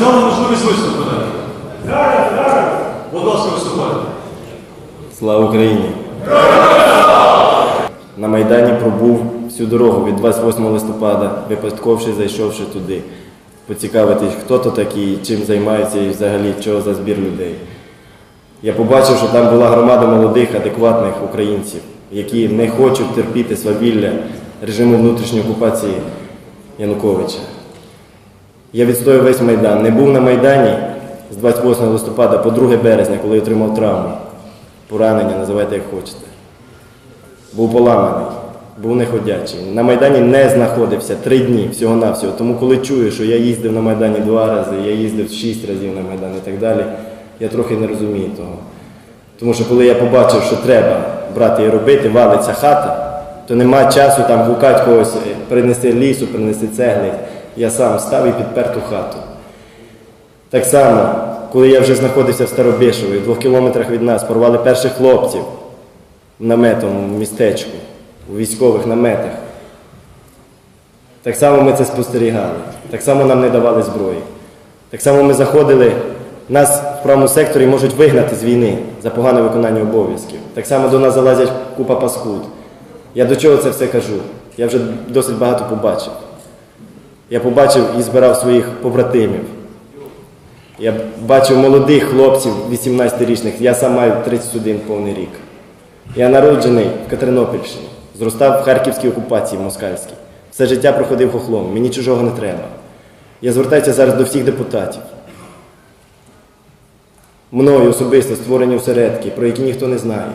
дали можливість виступити. Будь ласка, виступайте. Слава Україні! На Майдані пробув всю дорогу від 28 листопада, випадковши, зайшовши туди, поцікавитись, хто то такий, чим займаються і взагалі чого за збір людей. Я побачив, що там була громада молодих, адекватних українців, які не хочуть терпіти свавілля режиму внутрішньої окупації Януковича. Я відстояв весь Майдан. Не був на Майдані з 28 листопада по 2 березня, коли отримав травму. Поранення, називайте як хочете. Був поламаний, був неходячий. На Майдані не знаходився три дні всього-навсього. Тому коли чую, що я їздив на Майдані два рази, я їздив шість разів на Майдан і так далі, я трохи не розумію того. Тому що коли я побачив, що треба брати і робити, валиться хата, то нема часу там гукати когось, е, принести лісу, принести цегли. Я сам став і підпер ту хату. Так само, коли я вже знаходився в Старобишеві, в двох кілометрах від нас, порвали перших хлопців наметом в містечку, у військових наметах. Так само ми це спостерігали. Так само нам не давали зброї. Так само ми заходили, нас в правому секторі можуть вигнати з війни за погане виконання обов'язків. Так само до нас залазять купа паскуд. Я до чого це все кажу? Я вже досить багато побачив. Я побачив і збирав своїх побратимів. Я бачив молодих хлопців 18-річних, я сам маю 31 повний рік. Я народжений в Катеринопільщині, зростав в харківській окупації москальській. Все життя проходив хохлом, мені чужого не треба. Я звертаюся зараз до всіх депутатів. Мною особисто створені осередки, про які ніхто не знає.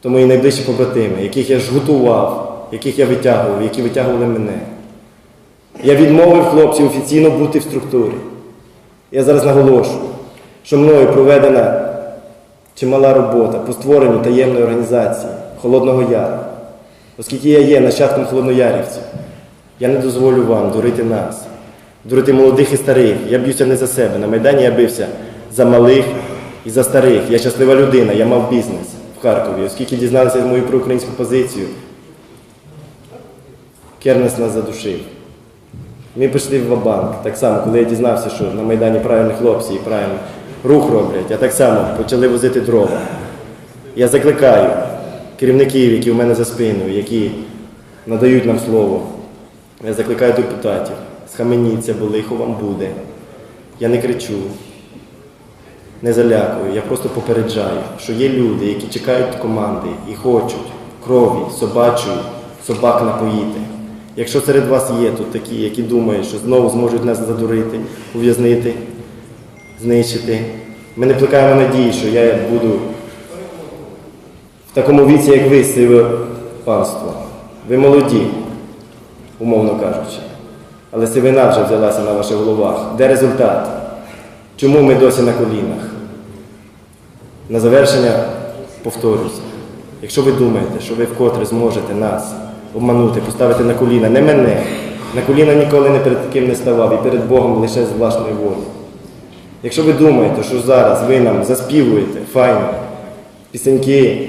То мої найближчі побратими, яких я жгутував, яких я витягував, які витягували мене. Я відмовив хлопців офіційно бути в структурі. Я зараз наголошую, що мною проведена чимала робота по створенню таємної організації Холодного Яру. Оскільки я є нащадком холодноярівців, я не дозволю вам дурити нас, дурити молодих і старих. Я б'юся не за себе. На Майдані я бився за малих і за старих. Я щаслива людина, я мав бізнес в Харкові. Оскільки дізналися мою проукраїнську позицію, Кернес нас задушив. Ми пішли в Вабанк. Так само, коли я дізнався, що на Майдані правильні хлопці і правильний рух роблять, а так само почали возити дрова. Я закликаю керівників, які в мене за спиною, які надають нам слово. Я закликаю депутатів. Схаменіться, бо лихо вам буде. Я не кричу, не залякую, я просто попереджаю, що є люди, які чекають команди і хочуть крові, собачої, собак напоїти. Якщо серед вас є тут такі, які думають, що знову зможуть нас задурити, ув'язнити, знищити, ми не плекаємо надії, що я буду в такому віці, як ви, сиве панство. Ви молоді, умовно кажучи. Але сивина вже взялася на ваших головах. Де результат? Чому ми досі на колінах? На завершення повторюся. Якщо ви думаєте, що ви вкотре зможете нас обманути, поставити на коліна, не мене. На коліна ніколи не перед ким не ставав і перед Богом лише з власної волі. Якщо ви думаєте, що зараз ви нам заспівуєте файно пісеньки,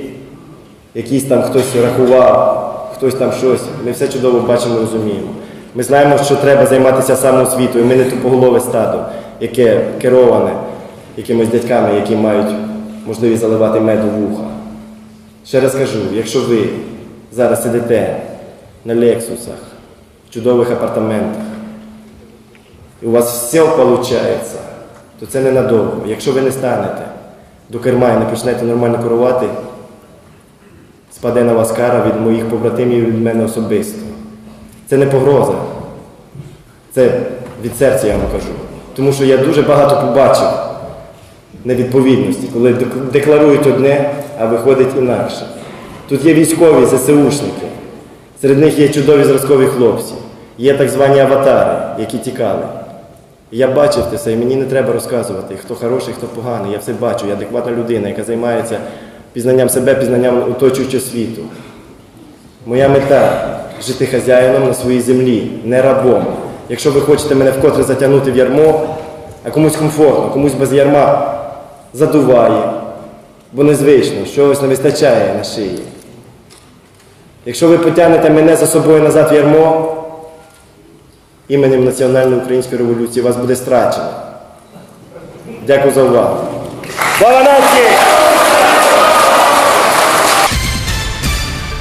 якісь там хтось рахував, хтось там щось, ми все чудово бачимо і розуміємо. Ми знаємо, що треба займатися самоосвітою. Ми не тупоголове стадо, яке кероване якимось дядьками, які мають можливість заливати мед у вуха. Ще раз кажу, якщо ви зараз сидите на лексусах, в чудових апартаментах, і у вас все виходить, то це ненадовго. Якщо ви не станете до керма і не почнете нормально керувати, спаде на вас кара від моїх побратимів і від мене особисто. Це не погроза. Це від серця я вам кажу. Тому що я дуже багато побачив невідповідності, коли декларують одне, а виходить інакше. Тут є військові ЗСУшники, серед них є чудові зразкові хлопці, є так звані аватари, які тікали. Я бачив це все, і мені не треба розказувати, хто хороший, хто поганий. Я все бачу, я адекватна людина, яка займається пізнанням себе, пізнанням оточуючого світу. Моя мета жити хазяїном на своїй землі, не рабом. Якщо ви хочете мене вкотре затягнути в ярмо, а комусь комфортно, комусь без ярма задуває, бо незвично, чогось не вистачає на шиї. Якщо ви потягнете мене за собою назад в ярмо, іменем Національної української революції вас буде страчено. Дякую за увагу. Слава нації!